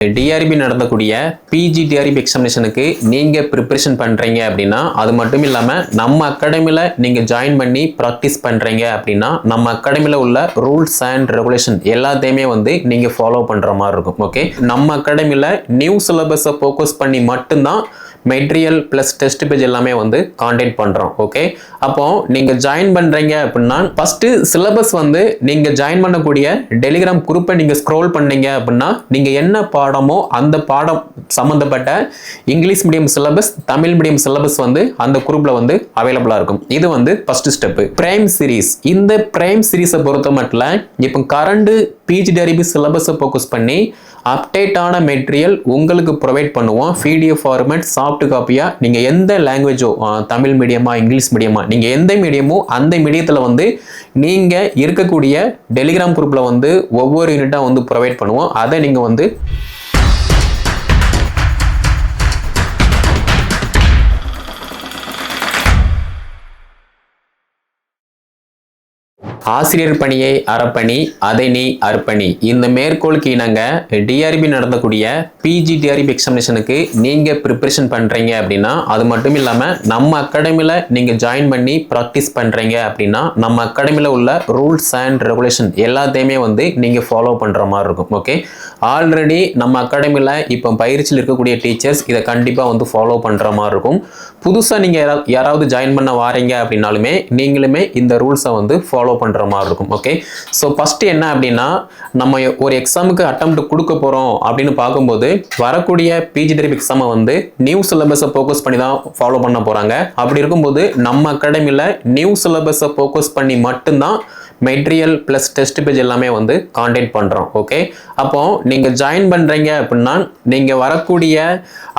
TRP நடத்தக்கூடிய PG TRB எக்ஸாமினேஷனுக்கு நீங்கள் ப்ரிப்பரேஷன் பண்ணுறீங்க அப்படின்னா அது மட்டும் இல்லாமல் நம்ம அகாடமியில் நீங்கள் ஜாயின் பண்ணி ப்ராக்டிஸ் பண்ணுறீங்க அப்படின்னா நம்ம அகாடமியில் உள்ள ரூல்ஸ் அண்ட் ரெகுலேஷன் எல்லாத்தையுமே வந்து நீங்கள் ஃபாலோ பண்ணுற மாதிரி இருக்கும் ஓகே நம்ம அகாடமியில் நியூ சிலபஸை ஃபோக்கஸ் பண்ணி மட்டும்தான் மெட்டீரியல் ப்ளஸ் டெஸ்ட் பேஜ் எல்லாமே வந்து காண்டெக்ட் பண்ணுறோம் ஓகே அப்போ நீங்கள் ஜாயின் பண்ணுறீங்க அப்படின்னா ஃபஸ்ட்டு சிலபஸ் வந்து நீங்கள் ஜாயின் பண்ணக்கூடிய டெலிகிராம் குரூப்பை நீங்கள் ஸ்க்ரோல் பண்ணீங்க அப்படின்னா நீங்கள் என்ன பாடமோ அந்த பாடம் சம்மந்தப்பட்ட English medium syllabus Tamil medium syllabus வந்து அந்த குரூப்பில் வந்து அவைலபிளாக இருக்கும். இது வந்து ஃபஸ்ட்டு ஸ்டெப்பு ப்ரைம் சீரீஸ் இந்த ப்ரைம் சீரீஸை பொறுத்த மட்டும் இப்போ கரண்ட்டு பிஜி டெரிபி சிலபஸை ஃபோக்கஸ் பண்ணி அப்டேட்டான மெட்டீரியல் உங்களுக்கு ப்ரொவைட் பண்ணுவோம். பிடிஎஃப் ஃபார்மேட் சாஃப்ட் காப்பியாக நீங்கள் எந்த லாங்குவேஜோ தமிழ் மீடியமா இங்கிலீஷ் மீடியமா நீங்கள் எந்த மீடியமோ அந்த மீடியத்தில் வந்து நீங்கள் இருக்கக்கூடிய டெலிகிராம் குரூப்பில் வந்து ஒவ்வொரு யூனிட்டாக வந்து ப்ரொவைட் பண்ணுவோம். அதை நீங்கள் வந்து ஆசிரியர் பணியை அறப்பணி அதை நீ அர்ப்பணி. இந்த மேற்கோளுக்கு இணங்க டிஆர்பி நடத்தக்கூடிய பிஜி டிஆர்பி எக்ஸாமினேஷனுக்கு நீங்கள் ப்ரிப்பரேஷன் பண்ணுறீங்க அப்படின்னா அது மட்டும் இல்லாமல் நம்ம அகாடமியில் நீங்கள் ஜாயின் பண்ணி ப்ராக்டிஸ் பண்ணுறீங்க அப்படின்னா நம்ம அகாடமியில் உள்ள ரூல்ஸ் அண்ட் ரெகுலேஷன் எல்லாத்தையுமே வந்து நீங்கள் ஃபாலோ பண்ணுற மாதிரி இருக்கும் ஓகே ஆல்ரெடி நம்ம அகாடமியில் இப்போ பயிற்சியில் இருக்கக்கூடிய டீச்சர்ஸ் இதை கண்டிப்பாக வந்து ஃபாலோ பண்ணுற மாதிரி இருக்கும். புதுசாக நீங்கள் யாராவது யாராவது ஜாயின் பண்ண வாரீங்க அப்படின்னாலுமே நீங்களுமே இந்த ரூல்ஸை வந்து ஃபாலோ பண்ணுற மாதிரி இருக்கும். ஓகே ஸோ ஃபஸ்ட்டு என்ன அப்படின்னா நம்ம ஒரு எக்ஸாமுக்கு அட்டம் கொடுக்க போகிறோம் அப்படின்னு பார்க்கும்போது வரக்கூடிய பிஜி டெரிப் எக்ஸாமை வந்து நியூ சிலபஸை ஃபோக்கஸ் பண்ணி தான் ஃபாலோ பண்ண போகிறாங்க அப்படி இருக்கும்போது நம்ம அகாடமியில் நியூ சிலபஸை ஃபோக்கஸ் பண்ணி மட்டும்தான் மெட்டீரியல் ப்ளஸ் டெஸ்ட் பேஜ் எல்லாமே வந்து காண்டாக்ட் பண்ணுறோம் ஓகே அப்போது நீங்கள் ஜாயின் பண்ணுறீங்க அப்படின்னா நீங்கள் வரக்கூடிய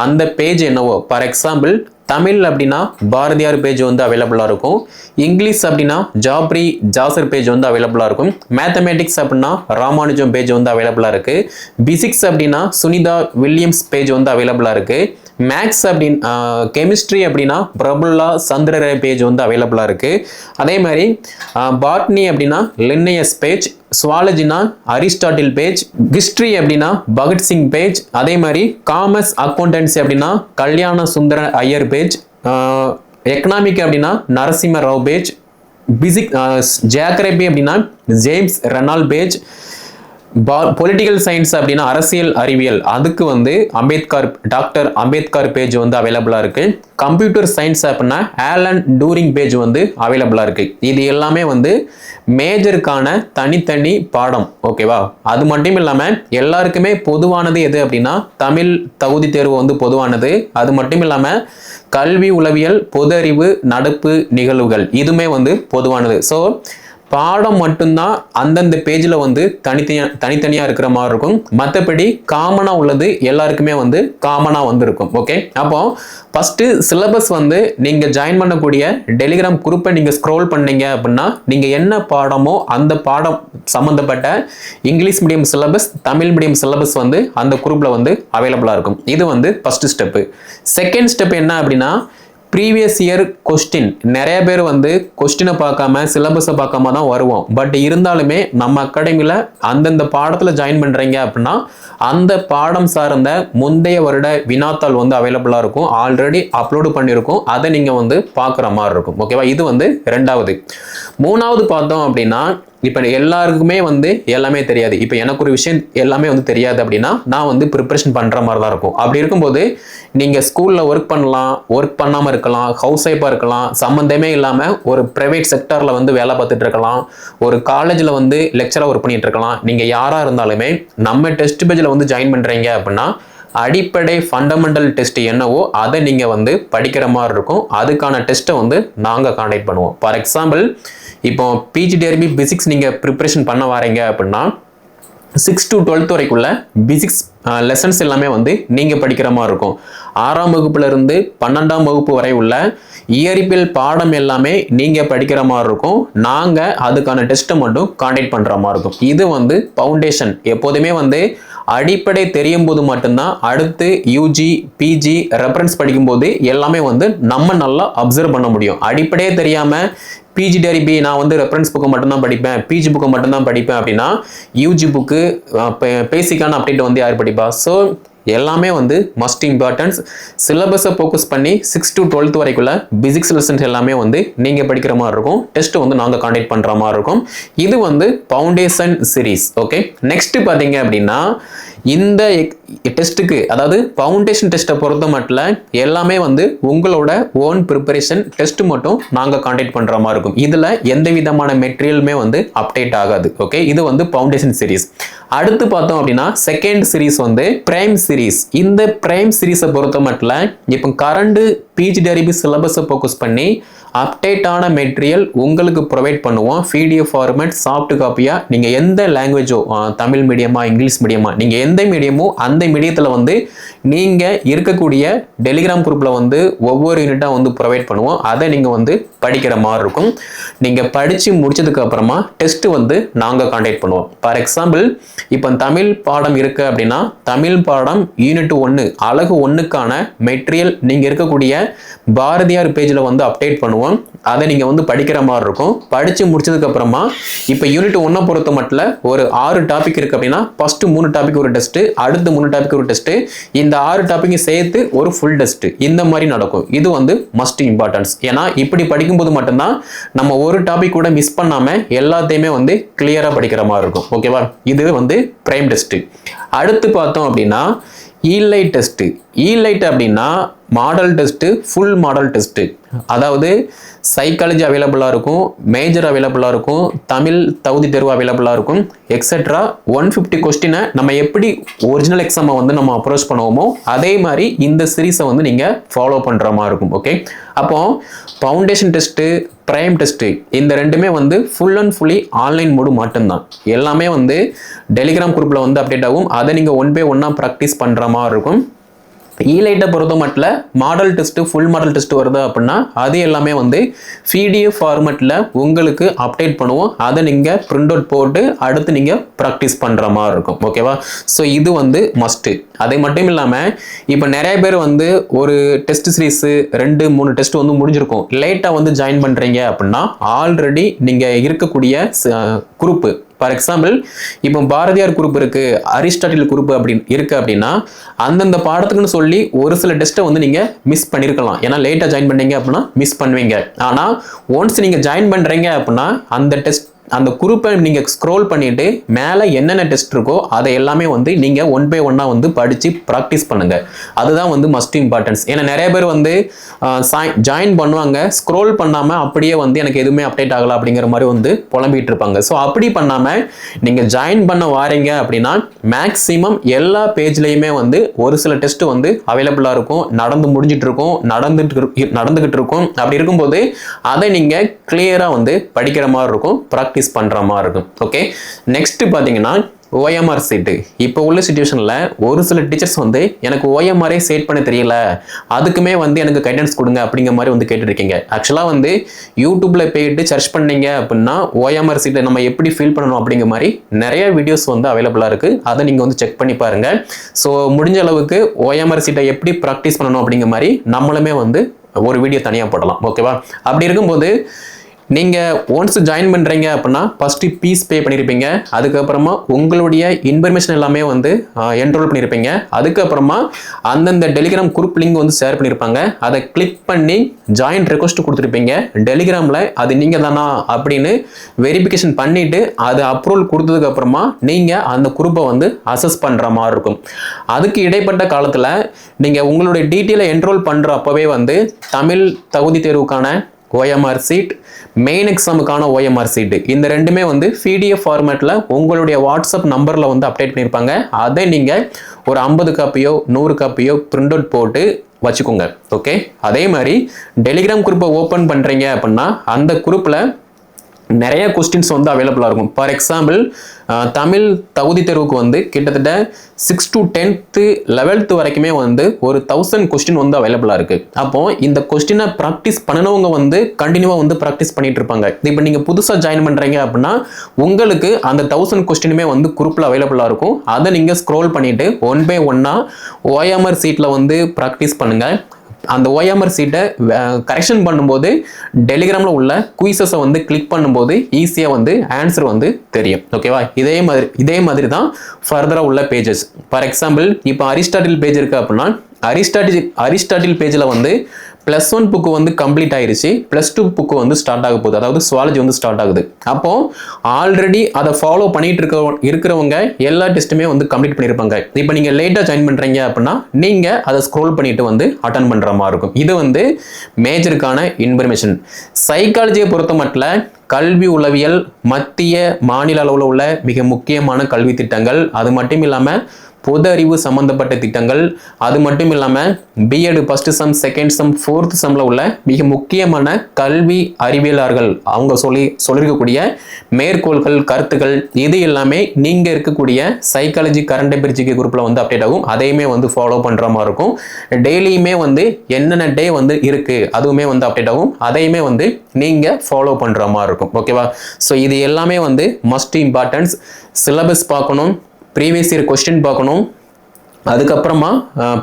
அந்த பேஜ் என்னவோ ஃபார் எக்ஸாம்பிள் தமிழ் அப்படின்னா பாரதியார் பேஜ் வந்து அவைலபிளாக இருக்கும். இங்கிலீஷ் அப்படின்னா ஜாப்ரி ஜாசர் பேஜ் வந்து அவைலபிளாக இருக்கும். மேத்தமேட்டிக்ஸ் அப்படின்னா ராமானுஜம் பேஜ் வந்து அவைலபிளாக இருக்குது பிசிக்ஸ் அப்படின்னா சுனிதா வில்லியம்ஸ் பேஜ் வந்து அவைலபிளாக இருக்குது மேக்ஸ் அப்படின் கெமிஸ்ட்ரி அப்படின்னா பிரபுல்லா சந்திரரே பேஜ் வந்து அவைலபிளாக இருக்குது அதே மாதிரி பாட்னி அப்படின்னா லின்னையஸ் பேஜ் சுவாலஜினா அரிஸ்டாட்டில் பேஜ் ஹிஸ்ட்ரி அப்படின்னா பகத்சிங் பேஜ் அதே மாதிரி காமர்ஸ் அக்கௌண்டன்சி அப்படின்னா கல்யாண சுந்தர ஐயர் பேஜ் எக்கனாமிக் அப்படின்னா Narasimha Rao page physic geography அப்படின்னா James Rennell page political science அப்படின்னா அரசியல் அறிவியல். அதுக்கு வந்து அம்பேத்கர் டாக்டர் அம்பேத்கர் பேஜ் வந்து அவைலபிளாக இருக்கு. கம்ப்யூட்டர் சயின்ஸ் அப்படின்னா ஆலன் டூரிங் பேஜ் வந்து அவைலபிளாக இருக்கு. இது எல்லாமே வந்து மேஜருக்கான தனித்தனி பாடம் ஓகேவா அது மட்டும் இல்லாமல் எல்லாருக்குமே பொதுவானது எது அப்படின்னா தமிழ் தகுதி தேர்வு வந்து பொதுவானது. அது மட்டும் இல்லாமல் கல்வி உளவியல் பொது அறிவு நடப்பு நிகழ்வுகள் இதுவுமே வந்து பொதுவானது. ஸோ பாடம் மட்டும்தான் அந்தந்த பேஜில் வந்து தனித்தனியாக தனித்தனியாக இருக்கிற மாதிரி இருக்கும். மற்றபடி காமனாக உள்ளது எல்லாருக்குமே வந்து காமனாக வந்திருக்கும். ஓகே அப்போ ஃபஸ்ட்டு சிலபஸ் வந்து நீங்கள் ஜாயின் பண்ணக்கூடிய டெலிகிராம் குரூப்பை நீங்கள் ஸ்க்ரோல் பண்ணீங்க அப்படின்னா நீங்கள் என்ன பாடமோ அந்த பாடம் சம்மந்தப்பட்ட English medium syllabus Tamil medium syllabus வந்து அந்த குரூப்பில் வந்து அவைலபிளாக இருக்கும். இது வந்து ஃபஸ்ட்டு ஸ்டெப்பு செகண்ட் ஸ்டெப் என்ன அப்படின்னா ப்ரீவியஸ் இயர் கொஸ்டின் நிறைய பேர் வந்து கொஸ்டினை பார்க்காம சிலபஸை பார்க்காம தான் வருவோம். பட் இருந்தாலுமே நம்ம அகாடமியில் அந்தந்த பாடத்தில் ஜாயின் பண்ணுறீங்க அப்படின்னா அந்த பாடம் சார்ந்த முந்தைய வருட வினாத்தாள் வந்து அவைலபிளாக இருக்கும். ஆல்ரெடி அப்லோடு பண்ணியிருக்கோம். அதை நீங்கள் வந்து பார்க்குற மாதிரி இருக்கும். ஓகேவா இது வந்து ரெண்டாவது. மூணாவது பார்த்தோம் அப்படின்னா இப்போ எல்லாருக்குமே வந்து எல்லாமே தெரியாது. இப்போ எனக்கு ஒரு விஷயம் எல்லாமே வந்து தெரியாது அப்படின்னா நான் வந்து ப்ரிப்பரேஷன் பண்ணுற மாதிரி தான் இருக்கும். அப்படி இருக்கும்போது நீங்கள் ஸ்கூலில் ஒர்க் பண்ணலாம் ஒர்க் பண்ணாமல் இருக்கலாம் ஹவுஸ் ஒய்ஃபாக இருக்கலாம் சம்மந்தமே இல்லாமல் ஒரு ப்ரைவேட் செக்டரில் வந்து வேலை பார்த்துட்டு இருக்கலாம் ஒரு காலேஜில் வந்து லெக்சராக ஒர்க் பண்ணிகிட்டு இருக்கலாம். நீங்கள் யாராக இருந்தாலுமே நம்ம டெஸ்ட் பேஜில் வந்து ஜாயின் பண்ணுறீங்க அப்படின்னா அடிப்படை ஃபண்டமெண்டல் டெஸ்ட் என்னவோ அதை நீங்கள் வந்து படிக்கிற மாதிரி இருக்கும். அதுக்கான டெஸ்ட்டை வந்து நாங்கள் காண்டக்ட் பண்ணுவோம். ஃபார் எக்ஸாம்பிள் இப்போ பிஜிடிஆர்பி பிசிக்ஸ் நீங்கள் ப்ரிப்ரேஷன் பண்ண வரீங்க அப்படின்னா சிக்ஸ் டு டுவெல்த் வரைக்குள்ள பிசிக்ஸ் லெசன்ஸ் எல்லாமே வந்து நீங்கள் படிக்கிற மாதிரி இருக்கும். ஆறாம் வகுப்புல இருந்து பன்னெண்டாம் வகுப்பு வரை உள்ள இயற்பியல் பாடம் எல்லாமே நீங்கள் படிக்கிற மாதிரி இருக்கும். நாங்கள் அதுக்கான டெஸ்ட்டை மட்டும் காண்டக்ட் பண்ணுற மாதிரி இருக்கும். இது வந்து ஃபவுண்டேஷன் எப்போதுமே வந்து அடிப்படை தெரியும் போது மட்டும்தான் அடுத்து யூஜி பிஜி ரெஃபரன்ஸ் படிக்கும்போது எல்லாமே வந்து நம்ம நல்லா அப்சர்வ் பண்ண முடியும். அடிப்படையே தெரியாமல் பிஜி டெரிபி நான் வந்து ரெஃபரன்ஸ் புக்கை மட்டும்தான் படிப்பேன். பிஜி புக்கை மட்டும்தான் படிப்பேன் அப்படின்னா யூஜி புக்கு பேசிக்கான அப்டேட் வந்து யார் படிப்பா? ஸோ எல்லாமே வந்து மஸ்ட் இம்பார்ட்டன்ஸ் சிலபஸை ஃபோக்கஸ் பண்ணி சிக்ஸ் டு டுவெல்த் வரைக்குள்ள பிசிக்ஸ் லெசன்ஸ் எல்லாமே வந்து நீங்கள் படிக்கிற மாதிரி இருக்கும். டெஸ்ட் வந்து நாங்கள் காண்டக்ட் பண்ணுற மாதிரி இருக்கும். இது வந்து ஃபவுண்டேஷன் சீரீஸ் ஓகே நெக்ஸ்ட் பார்த்தீங்க அப்படின்னா இந்த டெஸ்ட்டுக்கு அதாவது ஃபவுண்டேஷன் டெஸ்ட்டை பொறுத்த மட்டும் எல்லாமே வந்து உங்களோட ஓன் ப்ரிப்பரேஷன் டெஸ்ட் மட்டும் நாங்கள் காண்டக்ட் பண்ணுற மாதிரி இருக்கும். இதில் எந்த விதமான மெட்டீரியலுமே வந்து அப்டேட் ஆகாது ஓகே இது வந்து ஃபவுண்டேஷன் சீரீஸ் அடுத்து பார்த்தோம் அப்படின்னா செகண்ட் சீரீஸ் வந்து பிரைம் சீரீஸ் இந்த பிரைம் சீரீஸை பொறுத்த மட்டும் இப்போ கரண்ட் பிஜி டெரிபி சிலபஸை ஃபோக்கஸ் பண்ணி அப்டேட்டான மெட்டீரியல் உங்களுக்கு ப்ரொவைட் பண்ணுவோம். பிடிஎஃப் ஃபார்மேட் சாஃப்ட் காப்பியாக நீங்கள் எந்த லாங்குவேஜோ தமிழ் மீடியமாக இங்கிலீஷ் மீடியமாக நீங்கள் எந்த மீடியமோ அந்த மீடியத்தில் வந்து நீங்கள் இருக்கக்கூடிய டெலிகிராம் குரூப்பில் வந்து ஒவ்வொரு யூனிட்டாக வந்து ப்ரொவைட் பண்ணுவோம். அதை நீங்கள் வந்து படிக்கிற மாதிரி இருக்கும். நீங்கள் படித்து முடிச்சதுக்கு அப்புறமா வந்து நாங்கள் காண்டாக்ட் பண்ணுவோம். ஃபார் எக்ஸாம்பிள் இப்போ தமிழ் பாடம் இருக்குது அப்படின்னா தமிழ் பாடம் யூனிட் ஒன்று அழகு ஒன்றுக்கான மெட்டீரியல் நீங்கள் இருக்கக்கூடிய பாரதியார் பேஜில் வந்து அப்டேட் பண்ணுவோம். அதை நீங்கள் வந்து படிக்கிற மாதிரி இருக்கும். படித்து முடிச்சதுக்கப்புறமா இப்போ யூனிட் ஒன்றை பொறுத்த மட்டும் ஒரு ஆறு டாபிக் இருக்குது அப்படின்னா ஃபஸ்ட்டு மூணு டாபிக் ஒரு டெஸ்ட்டு அடுத்து மூணு டாபிக் ஒரு டெஸ்ட்டு இந்த ஆறு டாப்பிக்கும் சேர்த்து ஒரு ஃபுல் டெஸ்ட்டு இந்த மாதிரி நடக்கும். இது வந்து மஸ்ட் இம்பார்ட்டன்ஸ் ஏன்னா இப்படி படிக்கும்போது மட்டும்தான் நம்ம ஒரு டாபிக் கூட மிஸ் பண்ணாமல் எல்லாத்தையுமே வந்து கிளியராக படிக்கிற மாதிரி இருக்கும். ஓகேவா இது வந்து பிரைம் டெஸ்ட்டு அடுத்து பார்த்தோம் அப்படின்னா ஈலைட் டெஸ்ட்டு ஈலைட் அப்படின்னா model test full model test அதாவது சைக்காலஜி அவைலபிளாக இருக்கும் மேஜர் அவைலபிளாக இருக்கும் தமிழ் தகுதி தேர்வு அவைலபிளாக இருக்கும் எக்ஸெட்ரா ஒன் ஃபிஃப்டி கொஸ்டினை நம்ம எப்படி ஒரிஜினல் எக்ஸாமை வந்து நம்ம அப்ரோச் பண்ணுவோமோ அதே மாதிரி இந்த சீரீஸை வந்து நீங்கள் ஃபாலோ பண்ணுற மாதிரி இருக்கும் ஓகே அப்போ ஃபவுண்டேஷன் டெஸ்ட்டு ப்ரைம் டெஸ்ட்டு இந்த ரெண்டுமே வந்து full and fully online mode மட்டும்தான். எல்லாமே வந்து டெலிகிராம் குரூப்பில் வந்து அப்டேட் ஆகும். அதை நீங்கள் ஒன் பை ஒன்னாக ப்ராக்டிஸ் பண்ணுற மாதிரி இருக்கும். E ஈலைட்டை பொறுத்த மட்டும் model test full model test வருது அப்படின்னா அது எல்லாமே வந்து பிடிஎஃப் ஃபார்மெட்டில் உங்களுக்கு அப்டேட் பண்ணுவோம். அதை நீங்கள் பிரிண்ட் அவுட் போட்டு அடுத்து நீங்கள் ப்ராக்டிஸ் பண்ணுற மாதிரி இருக்கும். ஓகேவா ஸோ இது வந்து மஸ்ட்டு அது மட்டும் இல்லாமல் இப்போ நிறைய பேர் வந்து ஒரு டெஸ்ட் சீரீஸு ரெண்டு மூணு டெஸ்ட் வந்து முடிஞ்சிருக்கும். லேட்டாக வந்து ஜாயின் பண்ணுறீங்க அப்படின்னா ஆல்ரெடி நீங்கள் இருக்கக்கூடிய குரூப்பு ஃபார் எக்ஸாம்பிள் இப்போ பாரதியார் குரூப் இருக்கு அரிஸ்டாட்டில் குரூப் அப்படின்னு இருக்கு அப்படின்னா அந்தந்த பாடத்துக்குன்னு சொல்லி ஒரு சில டெஸ்ட்டை வந்து நீங்க மிஸ் பண்ணிருக்கலாம். ஏன்னா லேட்டா ஜாயின் பண்ணீங்க அப்படின்னா மிஸ் பண்ணுவீங்க. ஆனா ஒன்ஸ் நீங்க ஜாயின் பண்றீங்க அப்படின்னா அந்த டெஸ்ட் அந்த குரூப்பை நீங்கள் ஸ்க்ரோல் பண்ணிட்டு மேலே என்னென்ன டெஸ்ட் இருக்கோ அதை எல்லாமே வந்து நீங்கள் ஒன் பை ஒன்னாக வந்து படித்து ப்ராக்டிஸ் பண்ணுங்க. அதுதான் வந்து மஸ்ட் இம்பார்ட்டன்ஸ் ஏன்னா நிறைய பேர் வந்து ஜாயின் பண்ணுவாங்க. ஸ்க்ரோல் பண்ணாமல் அப்படியே வந்து எனக்கு எதுவுமே அப்டேட் ஆகலை அப்படிங்கிற மாதிரி வந்து புலம்பிட்டு இருப்பாங்க. ஸோ அப்படி பண்ணாமல் நீங்கள் ஜாயின் பண்ண வாரீங்க அப்படின்னா மேக்ஸிமம் எல்லா பேஜ்லேயுமே வந்து ஒரு சில டெஸ்ட் வந்து அவைலபிளாக இருக்கும். நடந்து முடிஞ்சிட்டு இருக்கும். நடந்துட்டு நடந்துக்கிட்டு நடந்துகிட்டு இருக்கும். அப்படி இருக்கும்போது அதை நீங்கள் கிளியராக வந்து படிக்கிற மாதிரி இருக்கும். ப்ராக்டிஸ் பண்ணுற மாதிரி இருக்கும். ஓகே நெக்ஸ்ட்டு பார்த்தீங்கன்னா ஓஎம்ஆர் சீட்டு இப்போ உள்ள சுச்சுவேஷனில் ஒரு சில டீச்சர்ஸ் வந்து எனக்கு ஓஎம்ஆரே சேட் பண்ண தெரியல. அதுக்குமே வந்து எனக்கு கைடன்ஸ் கொடுங்க அப்படிங்கிற மாதிரி வந்து கேட்டுருக்கீங்க ஆக்சுவலாக வந்து யூடியூப்பில் போயிட்டு சர்ச் பண்ணீங்க அப்படின்னா ஓஎம்ஆர் சீட்டை நம்ம எப்படி ஃபில் பண்ணணும் அப்படிங்கிற மாதிரி நிறைய வீடியோஸ் வந்து அவைலபிளாக இருக்குது அதை நீங்கள் வந்து செக் பண்ணி பாருங்கள் ஸோ முடிஞ்ச அளவுக்கு ஓஎம்ஆர் சீட்டை எப்படி ப்ராக்டிஸ் பண்ணணும் அப்படிங்கிற மாதிரி நம்மளுமே வந்து ஒரு வீடியோ தனியாக போடலாம். ஓகேவா அப்படி இருக்கும்போது நீங்கள் ஒன்ஸ் ஜாயின் பண்ணுறீங்க அப்படின்னா ஃபஸ்ட்டு பீஸ் பே பண்ணியிருப்பீங்க அதுக்கப்புறமா உங்களுடைய இன்ஃபர்மேஷன் எல்லாமே வந்து என்ரோல் பண்ணியிருப்பீங்க அதுக்கப்புறமா அந்தந்த டெலிகிராம் குரூப் லிங்க் வந்து ஷேர் பண்ணியிருப்பாங்க அதை கிளிக் பண்ணி ஜாயின் ரெக்வஸ்ட் கொடுத்துருப்பீங்க. டெலிகிராமில் அது நீங்கள் தானா அப்படின்னு வெரிஃபிகேஷன் பண்ணிவிட்டு அது அப்ரூவல் கொடுத்ததுக்கப்புறமா நீங்கள் அந்த குரூப்பை வந்து அசஸ் பண்ணுற மாதிரி இருக்கும். அதுக்கு இடைப்பட்ட காலத்தில் நீங்கள் உங்களுடைய டீட்டெயிலை என்ரோல் பண்ணுற அப்போவே வந்து தமிழ் தகுதி தேர்வுக்கான ஓஎம்ஆர் சீட் மெயின் எக்ஸாமுக்கான ஓஎம்ஆர் சீட்டு இந்த ரெண்டுமே வந்து பிடிஎஃப் ஃபார்மேட்டில் உங்களுடைய வாட்ஸ்அப் நம்பரில் வந்து அப்டேட் பண்ணியிருப்பாங்க. அதை நீங்கள் ஒரு ஐம்பது காப்பியோ நூறு காப்பியோ பிரிண்ட் அவுட் போட்டு வச்சுக்கோங்க. ஓகே அதே மாதிரி டெலிகிராம் குரூப்பை ஓப்பன் பண்ணுறீங்க அப்படின்னா அந்த குரூப்பில் நிறைய கொஸ்டின்ஸ் வந்து அவைலபிளாக இருக்கும். ஃபார் எக்ஸாம்பிள் தமிழ் தகுதி தேர்வுக்கு வந்து கிட்டத்தட்ட சிக்ஸ் டு டென்த்து லெவல்த்து வரைக்குமே வந்து ஒரு தௌசண்ட் கொஸ்டின் வந்து அவைலபிளாக இருக்குது அப்போது இந்த கொஸ்டினை ப்ராக்டிஸ் பண்ணினவங்க வந்து கண்டினியூவாக வந்து ப்ராக்டிஸ் பண்ணிகிட்டு இருப்பாங்க. இப்போ நீங்கள் புதுசாக ஜாயின் பண்ணுறீங்க அப்படின்னா உங்களுக்கு அந்த தௌசண்ட் கொஸ்டினுமே வந்து குரூப்பில் அவைலபிளாக இருக்கும். அதை நீங்கள் ஸ்க்ரோல் பண்ணிவிட்டு ஒன் பை ஒன்னாக ஓஎம்ஆர் சீட்டில் வந்து ப்ராக்டிஸ் பண்ணுங்கள் அந்த ஓஎம்ஆர் சீட்டை கரெக்ஷன் பண்ணும்போது டெலிகிராமில் உள்ள குயிசஸை வந்து கிளிக் பண்ணும்போது ஈஸியாக வந்து ஆன்சர் வந்து தெரியும். ஓகேவா இதே மாதிரி இதே மாதிரி தான் ஃபர்தராக உள்ள பேஜஸ் ஃபார் எக்ஸாம்பிள் இப்போ அரிஸ்டாட்டில் பேஜ் இருக்குது அப்படின்னா அரிஸ்டாட்டில் அரிஸ்டாட்டில் பேஜில் வந்து ப்ளஸ் ஒன் புக்கு வந்து கம்ப்ளீட் ஆயிருச்சு. ப்ளஸ் டூ புக்கு வந்து ஸ்டார்ட் ஆக போகுது. அதாவது சுவாலஜி வந்து ஸ்டார்ட் ஆகுது. அப்போ ஆல்ரெடி அதை ஃபாலோ பண்ணிட்டு இருக்க இருக்கிறவங்க எல்லா டெஸ்ட்டுமே வந்து கம்ப்ளீட் பண்ணியிருப்பாங்க இப்போ நீங்கள் லேட்டாக ஜாயின் பண்ணுறீங்க அப்படின்னா நீங்கள் அதை ஸ்க்ரோல் பண்ணிட்டு வந்து அட்டன் பண்ணுற மாதிரி இருக்கும். இது வந்து மேஜருக்கான இன்ஃபர்மேஷன் சைக்காலஜியை பொறுத்த மட்டும் கல்வி உளவியல் மத்திய மாநில அளவில் உள்ள மிக முக்கியமான கல்வி திட்டங்கள். அது மட்டும் இல்லாமல் பொது அறிவு சம்பந்தப்பட்ட திட்டங்கள். அது மட்டும் இல்லாமல் BEd first sem second sem fourth சம்மில் உள்ள மிக முக்கியமான கல்வி அறிவியலாளர்கள். அவங்க சொல்லி சொல்லியிருக்கக்கூடிய மேற்கோள்கள் கருத்துக்கள் இது எல்லாமே நீங்கள் இருக்கக்கூடிய சைக்காலஜி கரண்ட் அஃபேர்ஜிக்கு குரூப்பில் வந்து அப்டேட் ஆகும். அதையுமே வந்து ஃபாலோ பண்ணுற மாதிரி இருக்கும். டெய்லியுமே வந்து என்னென்ன டே வந்து இருக்குது அதுவுமே வந்து அப்டேட் ஆகும். அதையுமே வந்து நீங்கள் ஃபாலோ பண்ணுற மாதிரி இருக்கும். ஓகேவா ஸோ இது எல்லாமே வந்து மஸ்ட் இம்பார்ட்டன்ஸ் சிலபஸ் பார்க்கணும். ப்ரீவியஸ் இயர் கொஸ்டின் பார்க்கணும். அதுக்கப்புறமா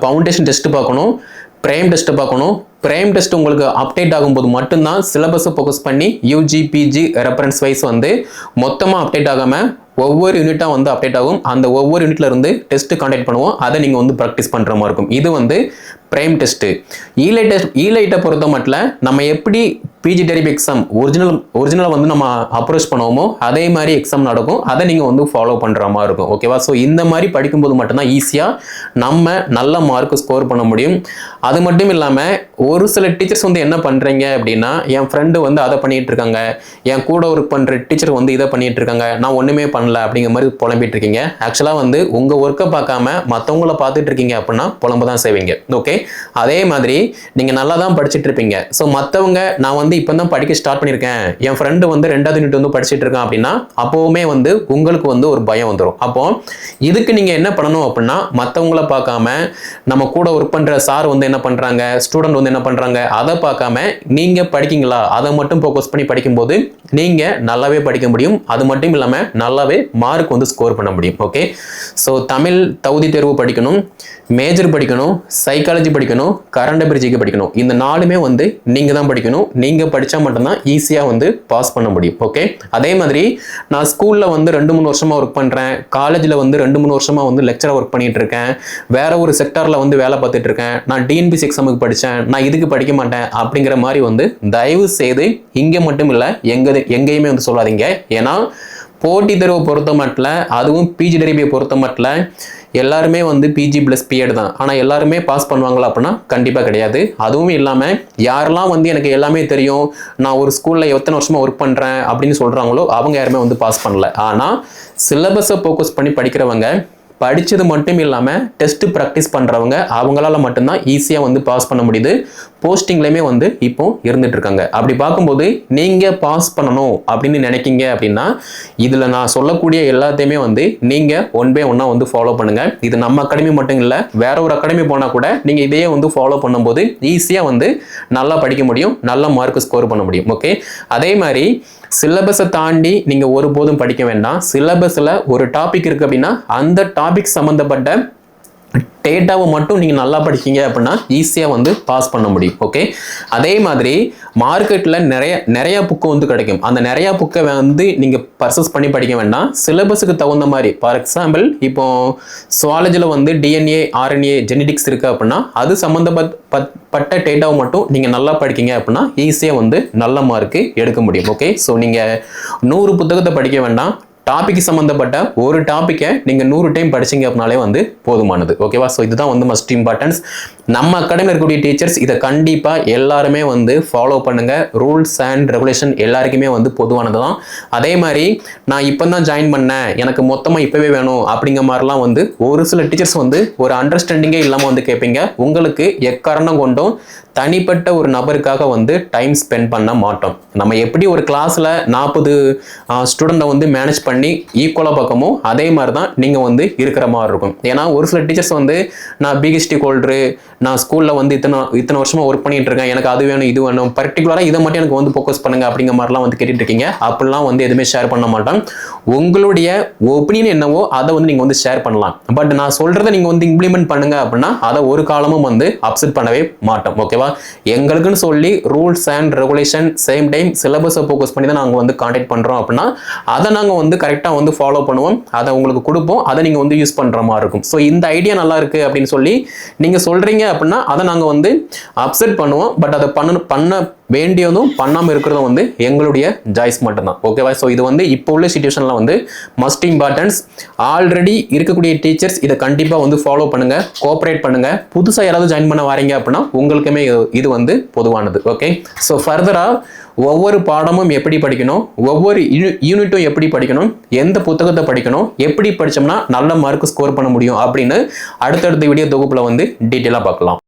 ஃபவுண்டேஷன் டெஸ்ட் பார்க்கணும். ப்ரைம் டெஸ்ட்டை பார்க்கணும். ப்ரைம் டெஸ்ட் உங்களுக்கு அப்டேட் ஆகும்போது மட்டும்தான் சிலபஸை ஃபோக்கஸ் பண்ணி யூஜி பிஜி ரெஃபரன்ஸ் வைஸ் வந்து மொத்தமாக அப்டேட் ஆகாமல் ஒவ்வொரு யூனிட்டாக வந்து அப்டேட் ஆகும். அந்த ஒவ்வொரு யூனிட்ல இருந்து டெஸ்ட் பண்ணுவோம். அதை நீங்கள் வந்து ப்ராக்டிஸ் பண்ணுற மாதிரி இருக்கும். இது வந்து ப்ரைம் டெஸ்ட்டு ஈலை டெஸ்ட் ஈலைட்டை பொறுத்த மட்டும் நம்ம எப்படி பிஜி டெரிப் எக்ஸாம் ஒரிஜினல் ஒரிஜினலாக வந்து நம்ம அப்ரோச் பண்ணுவோமோ அதே மாதிரி எக்ஸாம் நடக்கும். அதை நீங்கள் வந்து ஃபாலோ பண்ணுற மாதிரி இருக்கும். ஓகேவா ஸோ இந்த மாதிரி படிக்கும்போது மட்டும்தான் ஈஸியாக நம்ம நல்ல மார்க் ஸ்கோர் பண்ண முடியும். அது மட்டும் இல்லாமல் ஒரு சில டீச்சர்ஸ் வந்து என்ன பண்ணுறீங்க அப்படின்னா என் ஃப்ரெண்டு வந்து அதை பண்ணிகிட்டு இருக்காங்க. என் கூட ஒர்க் பண்ணுற டீச்சர் வந்து இதை பண்ணிகிட்டு இருக்காங்க. நான் ஒன்றுமே பண்ணல அப்படிங்கிற மாதிரி புலம்பிட்டு இருக்கீங்க. ஆக்சுவலாக வந்து உங்கள் ஒர்க்கை பார்க்காம மற்றவங்கள பார்த்துட்டு இருக்கீங்க அப்படின்னா புலம்பு தான் செய்வீங்க. ஓகே அதே மாதிரி நீங்கள் நல்லா தான் படிச்சுட்டு இருப்பீங்க. ஸோ மற்றவங்க நான் வந்து இப்போ தான் படிக்க ஸ்டார்ட் பண்ணியிருக்கேன். என் ஃப்ரெண்டு வந்து ரெண்டாவது யூனிட் வந்து படிச்சுட்டு இருக்கான் அப்படின்னா அப்போவுமே வந்து உங்களுக்கு வந்து ஒரு பயம் வந்துடும் அப்போ இதுக்கு நீங்கள் என்ன பண்ணணும் அப்படின்னா மற்றவங்கள பார்க்காம நம்ம கூட ஒர்க் பண்ணுற சார் வந்து என்ன பண்ணுறாங்க ஸ்டூடெண்ட் வந்து என்ன பண்ணுறாங்க அதை பார்க்காம நீங்கள் படிக்கீங்களா? அதை மட்டும் ஃபோக்கஸ் பண்ணி படிக்கும்போது நீங்கள் நல்லாவே படிக்க முடியும். அது மட்டும் இல்லாமல் நல்லாவே மார்க் வந்து ஸ்கோர் பண்ண முடியும். ஓகே ஸோ தமிழ் தகுதி தேர்வு படிக்கணும் மேஜர் படிக்கணும் சைக்காலஜி படிக்கணும் கரண்ட் அபிரிஜிக்கு படிக்கணும். இந்த நாலுமே வந்து நீங்கள் தான் படிக்கணும். நீங்கள் படித்தா மட்டும்தான் ஈஸியாக வந்து பாஸ் பண்ண முடியும். ஓகே அதே மாதிரி நான் ஸ்கூலில் வந்து ரெண்டு மூணு வருஷமாக ஒர்க் பண்ணுறேன் காலேஜில் வந்து ரெண்டு மூணு வருஷமாக வந்து லெக்சராக ஒர்க் பண்ணிகிட்டு இருக்கேன். வேற ஒரு செக்டாரில் வந்து வேலை பார்த்துட்டு இருக்கேன். நான் டிஎன்பிசி எக்ஸாமுக்கு படித்தேன் நான் இதுக்கு படிக்க மாட்டேன் அப்படிங்கிற மாதிரி வந்து தயவு செய்து இங்கே மட்டும் இல்லை எங்கே எங்கேயுமே வந்து சொல்லாதீங்க. ஏன்னா போட்டி தேர்வை பொறுத்த மட்டும் அதுவும் பிஜி டெரிபியை பொறுத்த மட்டும் எல்லாருமே வந்து பிஜி ப்ளஸ் பிஎட் தான். ஆனால் எல்லாருமே பாஸ் பண்ணுவாங்களா அப்படின்னா கண்டிப்பாக கிடையாது. அதுவும் இல்லாமல் யாரெல்லாம் வந்து எனக்கு எல்லாமே தெரியும் நான் ஒரு ஸ்கூலில் எத்தனை வருஷமாக ஒர்க் பண்ணுறேன் அப்படின்னு சொல்கிறாங்களோ அவங்க யாருமே வந்து பாஸ் பண்ணல. ஆனால் சிலபஸை ஃபோக்கஸ் பண்ணி படிக்கிறவங்க படித்தது மட்டும் இல்லாமல் டெஸ்ட்டு ப்ராக்டிஸ் பண்ணுறவங்க அவங்களால மட்டும்தான் ஈஸியாக வந்து பாஸ் பண்ண முடியுது. போஸ்டிங்லேயுமே வந்து இப்போ இருந்துட்டு இருக்காங்க. அப்படி பார்க்கும்போது நீங்கள் பாஸ் பண்ணணும் அப்படின்னு நினைக்கிங்க அப்படின்னா இதில் நான் சொல்லக்கூடிய எல்லாத்தையுமே வந்து நீங்கள் ஒன் பை ஒன்னாக வந்து ஃபாலோ பண்ணுங்கள் இது நம்ம அகாடமி மட்டும் இல்லை வேற ஒரு அகாடமி போனால் கூட நீங்கள் இதையே வந்து ஃபாலோ பண்ணும்போது ஈஸியாக வந்து நல்லா படிக்க முடியும் நல்ல மார்க் ஸ்கோர் பண்ண முடியும். ஓகே அதே மாதிரி சிலபஸை தாண்டி நீங்கள் ஒருபோதும் படிக்க வேண்டாம். சிலபஸில் ஒரு டாபிக் இருக்குது அப்படின்னா அந்த டாபிக் சம்மந்தப்பட்ட டேட்டாவை மட்டும் நீங்கள் நல்லா படிச்சிங்க அப்படின்னா ஈஸியாக வந்து பாஸ் பண்ண முடியும் ஓகே அதே மாதிரி மார்க்கெட்டில் நிறைய நிறையா புக்கு வந்து கிடைக்கும். அந்த நிறையா புக்கை வந்து நீங்கள் பர்சஸ் பண்ணி படிக்க வேண்டாம். சிலபஸுக்கு தகுந்த மாதிரி ஃபார் எக்ஸாம்பிள் இப்போ சுவாலஜியில் வந்து டிஎன்ஏ ஆர்என்ஏ ஜெனடிக்ஸ் இருக்குது அப்படின்னா அது சம்மந்தப்பட் பட்ட டேட்டாவை மட்டும் நீங்கள் நல்லா படிக்கிங்க அப்படின்னா ஈஸியாக வந்து நல்ல மார்க்கு எடுக்க முடியும் ஓகே ஸோ நீங்கள் நூறு புத்தகத்தை படிக்க வேண்டாம். டாபிக் சம்மந்தப்பட்ட ஒரு டாப்பிக்கை நீங்கள் நூறு டைம் படிச்சீங்க அப்படின்னாலே வந்து போதுமானது. ஓகேவா ஸோ இதுதான் வந்து மஸ்ட் இம்பார்ட்டன்ஸ் நம்ம அகாடமியில் இருக்கக்கூடிய டீச்சர்ஸ் இதை கண்டிப்பாக எல்லாருமே வந்து ஃபாலோ பண்ணுங்கள் ரூல்ஸ் அண்ட் ரெகுலேஷன் எல்லாருக்குமே வந்து பொதுவானது தான். அதே மாதிரி நான் இப்போ தான் ஜாயின் பண்ணேன். எனக்கு மொத்தமாக இப்போவே வேணும் அப்படிங்கிற மாதிரிலாம் வந்து ஒரு சில டீச்சர்ஸ் வந்து ஒரு அண்டர்ஸ்டாண்டிங்கே இல்லாமல் வந்து கேட்பீங்க உங்களுக்கு எக்காரணம் கொண்டும் தனிப்பட்ட ஒரு நபருக்காக வந்து டைம் ஸ்பெண்ட் பண்ண மாட்டோம். நம்ம எப்படி ஒரு கிளாஸில் நாற்பது ஸ்டூடெண்ட்டை வந்து மேனேஜ் பண்ணி ஈக்குவலாக பக்கமும் அதே மாதிரி தான் நீங்கள் வந்து இருக்கிற மாதிரி இருக்கும். ஏன்னா ஒரு சில டீச்சர்ஸ் வந்து நான் பிஹெச்டி ஹோல்டரு நான் ஸ்கூலில் வந்து இத்தனை இத்தனை வருஷமாக ஒர்க் பண்ணிட்டு இருக்கேன். எனக்கு அது வேணும் இது வேணும். பர்டிகுலராக இதை மட்டும் எனக்கு வந்து ஃபோக்கஸ் பண்ணுங்க அப்படிங்கிற மாதிரிலாம் வந்து கேட்டுட்டு இருக்கீங்க. அப்படிலாம் வந்து எதுவுமே ஷேர் பண்ண மாட்டோம். உங்களுடைய ஒப்பீனியன் என்னவோ அதை வந்து நீங்கள் வந்து ஷேர் பண்ணலாம். பட் நான் சொல்கிறத நீங்கள் வந்து இம்ப்ளிமெண்ட் பண்ணுங்க அப்படின்னா அதை ஒரு காலமும் வந்து அப்செட் பண்ணவே மாட்டோம். ஓகேவா எங்களுக்குன்னு சொல்லி rules and regulation same time சிலபஸை ஃபோக்கஸ் பண்ணி தான் நாங்கள் வந்து காண்டாக்ட் பண்ணுறோம் அப்படின்னா அதை நாங்கள் வந்து கரெக்டாக வந்து ஃபாலோ பண்ணுவோம். அதை உங்களுக்கு கொடுப்போம். அதை நீங்கள் வந்து யூஸ் பண்ணுற மாதிரி இருக்கும். ஸோ இந்த ஐடியா நல்லா இருக்குது அப்படின்னு சொல்லி நீங்கள் சொல்கிறீங்க அப்படின்னா அதை நாங்கள் வந்து அப்செட் பண்ணுவோம். பட் அதை பண்ணணும் பண்ண வேண்டியதும் பண்ணாமல் இருக்கிறதும் வந்து எங்களுடைய ஜாய்ஸ் மட்டும்தான். ஓகேவா ஸோ இது வந்து இப்போ உள்ள சுச்சுவேஷனில் வந்து மஸ்ட் இம்பார்ட்டன்ஸ் ஆல்ரெடி இருக்கக்கூடிய டீச்சர்ஸ் இதை கண்டிப்பாக வந்து ஃபாலோ பண்ணுங்கள் கோஆப்ரேட் பண்ணுங்கள் புதுசாக யாராவது ஜாயின் பண்ண வரீங்க அப்படின்னா உங்களுக்குமே இது- வந்து பொதுவானது. ஓகே ஸோ ஃபர்தராக ஒவ்வொரு பாடமும் எப்படி படிக்கணும் ஒவ்வொரு யூனிட்டும் எப்படி படிக்கணும் எந்த புத்தகத்தை படிக்கணும் எப்படி படித்தோம்னா நல்ல மார்க் ஸ்கோர் பண்ண முடியும் அப்படின்னு அடுத்தடுத்த வீடியோ தொகுப்பில் வந்து டீட்டெயிலாக பார்க்கலாம்.